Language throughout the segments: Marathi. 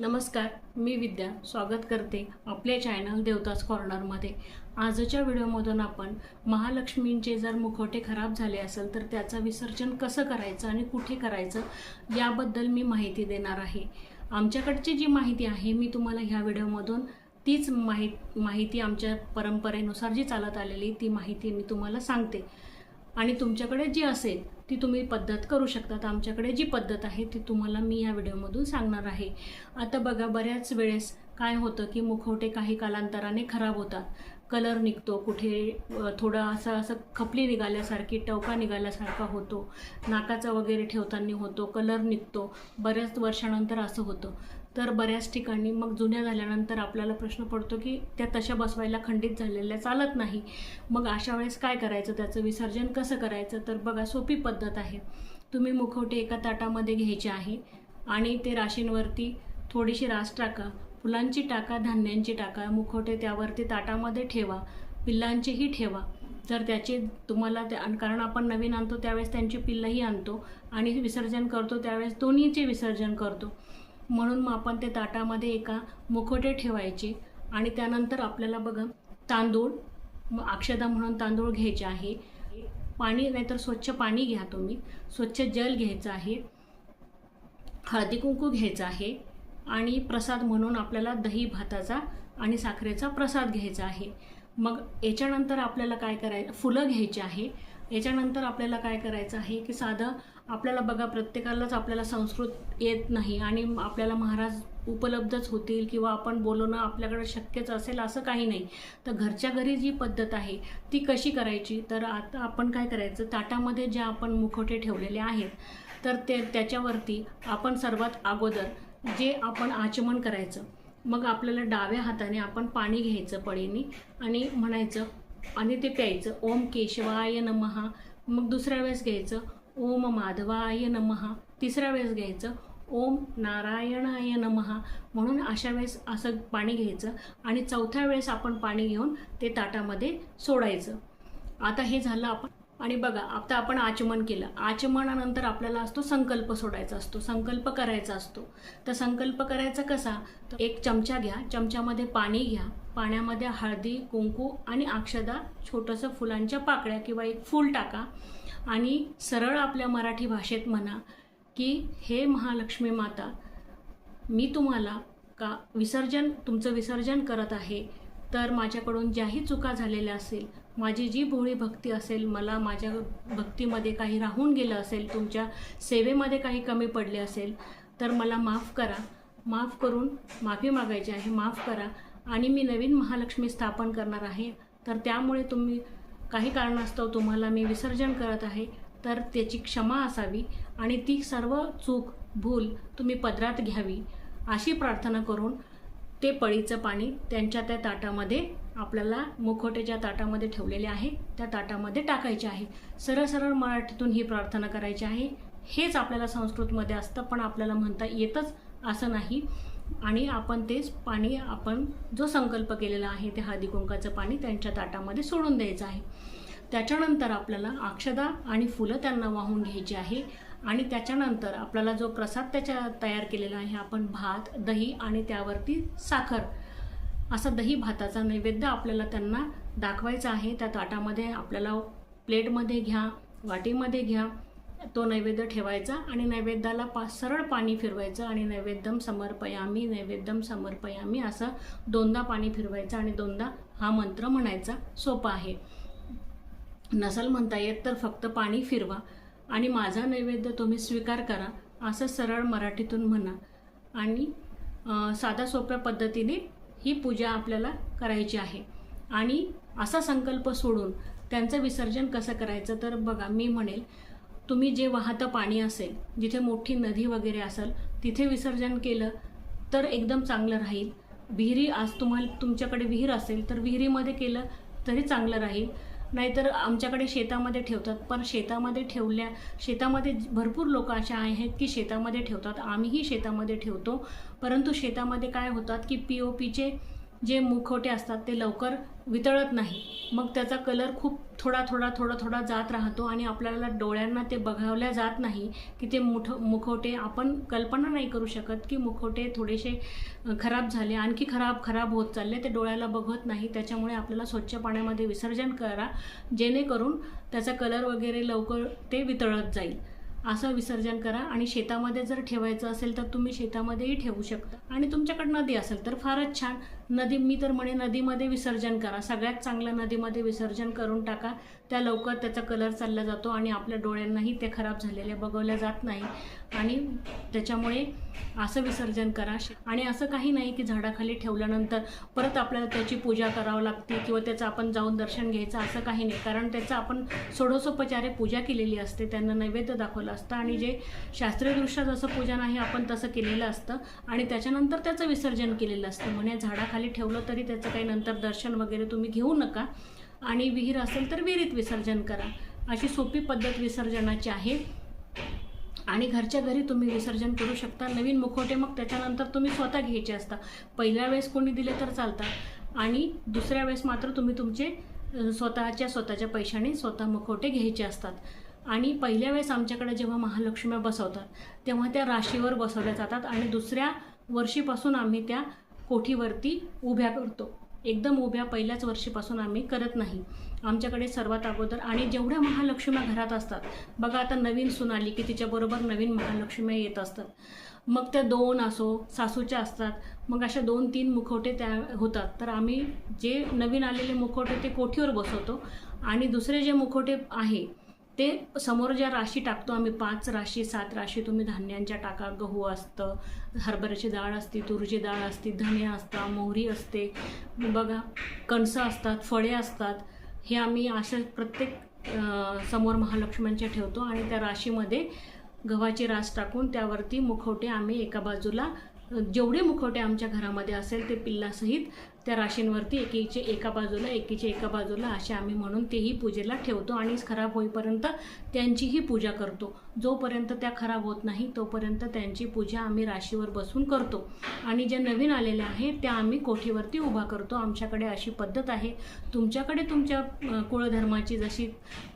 नमस्कार मी विद्या. स्वागत करते आपल्या चॅनल देवताच कॉर्नरमध्ये आजच्या व्हिडिओमधून आपण महालक्ष्मींचे जर मुखवटे खराब झाले असेल तर त्याचं विसर्जन कसं करायचं आणि कुठे करायचं याबद्दल मी माहिती देणार आहे. आमच्याकडची जी माहिती आहे मी तुम्हाला ह्या व्हिडिओमधून तीच माहीत माहिती आमच्या परंपरेनुसार जी चालत आलेली ती माहिती मी तुम्हाला सांगते. आणि तुमच्याकडे जी असेल ती तुम्ही पद्धत करू शकतात. आमच्याकडे जी पद्धत आहे ती तुम्हाला मी या व्हिडिओमधून सांगणार आहे. आता बघा बऱ्याच वेळेस काय होतं की मुखवटे काही कालांतराने खराब होतात. कलर निघतो कुठे थोडं असं असं खपली निघाल्यासारखी टवका निघाल्यासारखा होतो. नाकाचा वगैरे ठेवताना होतो कलर निघतो. बऱ्याच वर्षानंतर असं होतं. तर बऱ्याच ठिकाणी मग जुन्या झाल्यानंतर आपल्याला प्रश्न पडतो की त्या तशा बसवायला खंडित झालेल्या चालत नाही. मग अशा वेळेस काय करायचं? त्याचं विसर्जन कसं करायचं? तर बघा सोपी पद्धत आहे. तुम्ही मुखवटे एका ताटामध्ये घ्यायचे आहे आणि ते राशींवरती थोडीशी रास टाका. फुलांची टाका धान्यांची टाका मुखवटे त्यावरती ताटामध्ये ठेवा पिल्लांचीही ठेवा. जर त्याचे तुम्हाला त्या आणि कारण आपण नवीन आणतो त्यावेळेस त्यांची पिल्लंही आणतो आणि विसर्जन करतो त्यावेळेस दोन्हीचे विसर्जन करतो. म्हणून मग आपण ते ताटामध्ये एका मुखवटे ठेवायचे आणि त्यानंतर आपल्याला बघा तांदूळ मग अक्षदा म्हणून तांदूळ घ्यायचे आहे. पाणी नाहीतर स्वच्छ पाणी घ्या तुम्ही. स्वच्छ जल घ्यायचं आहे. हळदी कुंकू घ्यायचं आहे. आणि प्रसाद म्हणून आपल्याला दही भाताचा आणि साखरेचा प्रसाद घ्यायचा आहे. मग याच्यानंतर आपल्याला काय करायचं फुलं घ्यायची आहे. याच्यानंतर आपल्याला काय करायचं आहे की साधं आपल्याला बघा प्रत्येकालाच आपल्याला संस्कृत येत नाही आणि आपल्याला महाराज उपलब्धच होतील किंवा आपण बोलवणं आपल्याकडे शक्यच असेल असं काही नाही. तर घरच्या घरी जी पद्धत आहे ती कशी करायची? तर आता आपण काय करायचं? ताटामध्ये ज्या आपण मुखवटे ठेवलेले आहेत तर ते त्याच्यावरती आपण सर्वात अगोदर जे आपण आचमन करायचं मग आपल्याला डाव्या हाताने आपण पाणी घ्यायचं पळीने आणि म्हणायचं आणि ते प्यायचं ओम केशवाय नमहा मग दुसऱ्या वेळेस घ्यायचं ओम माधवाय नमहा तिसऱ्या वेळेस घ्यायचं ओम नारायणाय नमहा म्हणून अशा वेळेस असं पाणी घ्यायचं आणि चौथ्या वेळेस आपण पाणी घेऊन ते ताटामध्ये सोडायचं. आता हे झालं आपण आणि बघा आता आपण आचमन केलं. आचमनानंतर आपल्याला असतो संकल्प सोडायचा असतो संकल्प करायचा असतो. तर संकल्प करायचा कसा? तर एक चमचा घ्या चमच्यामध्ये पाणी घ्या. पाण्यामध्ये हळदी कुंकू आणि अक्षदा छोटंसं फुलांच्या पाकळ्या किंवा एक फूल टाका. आणि सरळ आपल्या मराठी भाषेत म्हणा की हे महालक्ष्मी माता मी तुम्हाला का विसर्जन तुमचं विसर्जन करत आहे? तर माझ्याकडून ज्याही चुका झालेल्या असेल माझी जी भोळी भक्ती असेल मला माझ्या भक्तीमध्ये काही राहून गेलं असेल तुमच्या सेवेमध्ये काही कमी पडले असेल तर मला माफ करा. माफ करून माफी मागायची आहे माफ करा. आणि मी नवीन महालक्ष्मी स्थापन करणार आहे. तर त्यामुळे तुम्ही काही कारणास्तव तुम्हाला मी विसर्जन करत आहे. तर त्याची क्षमा असावी आणि ती सर्व चूक भूल तुम्ही पदरात घ्यावी. अशी प्रार्थना करून ते पळीचं पाणी त्यांच्या त्या ताटामध्ये आपल्याला मुखवटेच्या ताटामध्ये ठेवलेले आहे त्या ताटामध्ये टाकायचे आहे. सरळ सरळ मराठीतून ही प्रार्थना करायची आहे. हेच आपल्याला संस्कृतमध्ये असतं पण आपल्याला म्हणता येतच असं नाही. आणि आपण तेच पाणी आपण जो संकल्प केलेला आहे ते हळदी कुंकाचं पाणी त्यांच्या ताटामध्ये सोडून द्यायचं आहे. त्याच्यानंतर आपल्याला अक्षदा आणि फुलं त्यांना वाहून घ्यायची आहे. आणि त्याच्यानंतर आपल्याला जो प्रसाद त्याच्या तयार केलेला आहे आपण भात दही आणि त्यावरती साखर असा दही भाताचा नैवेद्य आपल्याला त्यांना दाखवायचा आहे. त्या ताटामध्ये आपल्याला प्लेटमध्ये घ्या वाटीमध्ये घ्या तो नैवेद्य ठेवायचा आणि नैवेद्याला पा सरळ पाणी फिरवायचं आणि नैवेद्यम समर्पयामी नैवेद्यम समर्पयामी असं दोनदा पाणी फिरवायचं आणि दोनदा हा मंत्र म्हणायचा सोपा आहे. नसल म्हणता येत तर फक्त पाणी फिरवा आणि माझा नैवेद्य तुम्ही स्वीकार करा असं सरळ मराठीतून म्हणा. आणि साध्या सोप्या पद्धतीने ही पूजा आपल्याला करायची आहे. आणि असा संकल्प सोडून त्यांचं विसर्जन कसं करायचं तर बघा मी म्हणेल तुम्ही जे वाहतं पाणी असेल जिथे मोठी नदी वगैरे असेल तिथे विसर्जन केलं तर एकदम चांगलं राहील. विहिरी आज तुम्हाला तुमच्याकडे विहीर असेल तर विहिरीमध्ये केलं तरी चांगलं राहील. नाहीतर आमच्याकडे शेतामध्ये ठेवतात. पण शेतामध्ये ठेवल्या शेतामध्ये भरपूर लोक अशा आहेत की शेतामध्ये ठेवतात. आम्हीही शेतामध्ये ठेवतो. परंतु शेतामध्ये काय होतात की पी ओ पीचे जे मुखवटे असतात ते लवकर वितळत नाही. मग त्याचा कलर खूप थोडा थोडा थोडा थोडा जात राहतो आणि आपल्याला डोळ्यांना ते बघावल्या जात नाही की ते मुठ मुखवटे आपण कल्पना नाही करू शकत की मुखवटे थोडेसे खराब झाले आणखी खराब खराब होत चालले ते डोळ्याला बघत नाही. त्याच्यामुळे आपल्याला स्वच्छ पाण्यामध्ये विसर्जन करा जेणेकरून त्याचा कलर वगैरे लवकर ते वितळत जाईल. असं विसर्जन करा. आणि शेतामध्ये जर ठेवायचं असेल तर तुम्ही शेतामध्येही ठेवू शकता. आणि तुमच्याकडे नदी असेल तर फारच छान. नदी मी तर म्हणे नदीमध्ये विसर्जन करा. सगळ्यात चांगलं नदीमध्ये विसर्जन करून टाका. त्या लवकर त्याचा कलर चालला जातो आणि आपल्या डोळ्यांनाही ते खराब झालेले बघवल्या जात नाही. आणि त्याच्यामुळे असं विसर्जन करा. आणि असं काही नाही की झाडाखाली ठेवल्यानंतर परत आपल्याला त्याची पूजा करावं लागते किंवा त्याचं आपण जाऊन दर्शन घ्यायचं असं काही नाही. कारण त्याचं आपण सोडोसोपचारे पूजा केलेली असते. त्यांना नैवेद्य दाखवलं असतं आणि जे शास्त्रीयदृष्ट्या जसं पूजन आहे आपण तसं केलेलं असतं. आणि त्याच्यानंतर त्याचं विसर्जन केलेलं असतं. म्हणे झाडाखाली ठेवलं तरी त्याचं काही नंतर दर्शन वगैरे तुम्ही घेऊ नका. आणि विहीर असेल तर विहिरीत विसर्जन करा. अशी सोपी पद्धत विसर्जनाची आहे. आणि घरच्या घरी तुम्ही विसर्जन करू शकता. नवीन मुखवटे मग त्याच्यानंतर तुम्ही स्वतः घ्यायचे असता. पहिल्या वेळेस कोणी दिले तर चालतात. आणि दुसऱ्या वेळेस मात्र तुम्ही तुमचे स्वतःच्या स्वतःच्या पैशाने स्वतः मुखवटे घ्यायचे असतात. आणि पहिल्या वेळेस आमच्याकडे जेव्हा महालक्ष्म्या बसवतात तेव्हा त्या राशीवर बसवल्या जातात आणि दुसऱ्या वर्षीपासून आम्ही त्या कोठीवरती उभ्या करतो. एकदम उभ्या पहिल्याच वर्षीपासून आम्ही करत नाही. आमच्याकडे सर्वात अगोदर आणि जेवढ्या महालक्ष्म्या घरात असतात बघा आता नवीन सून आली की तिच्याबरोबर नवीन महालक्ष्म्या येत असतात. मग त्या दोन असो सासूच्या असतात मग अशा दोन तीन मुखवटे त्या होतात. तर आम्ही जे नवीन आलेले मुखवटे ते कोठीवर बसवतो आणि दुसरे जे मुखवटे आहे ते समोर ज्या राशी टाकतो आम्ही पाच राशी सात राशी तुम्ही धान्यांच्या टाका गहू असतं हरभऱ्याची डाळ असते तुरीची डाळ असते धने असतात मोहरी असते. बघा कणसं असतात फळे असतात हे आम्ही अशा प्रत्येक समोर महालक्ष्म्यांच्या ठेवतो आणि त्या राशीमध्ये गव्हाची रास टाकून त्यावरती मुखवटे आम्ही एका बाजूला जेवढे मुखवटे आमच्या घरामध्ये असेल ते पिल्लासहित त्या राशींवरती एकीचे एका बाजूला एकीचे एका बाजूला असे आम्ही म्हणून तेही पूजेला ठेवतो आणि खराब होईपर्यंत त्यांचीही पूजा करतो. जोपर्यंत त्या खराब होत नाही तोपर्यंत त्यांची पूजा आम्ही राशीवर बसून करतो. आणि ज्या नवीन आलेल्या आहेत त्या आम्ही कोठीवरती उभा करतो. आमच्याकडे अशी पद्धत आहे. तुमच्याकडे तुमच्या कुळधर्माची जशी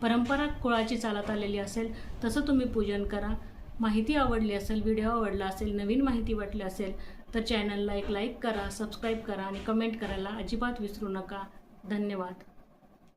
परंपरा कुळाची चालत आलेली असेल तसं तुम्ही पूजन करा. माहिती आवडली असेल व्हिडिओ आवडला असेल नवीन माहिती वाटली असेल तर चॅनलला एक लाईक करा सबस्क्राईब करा आणि कमेंट करायला अजिबात विसरू नका. धन्यवाद.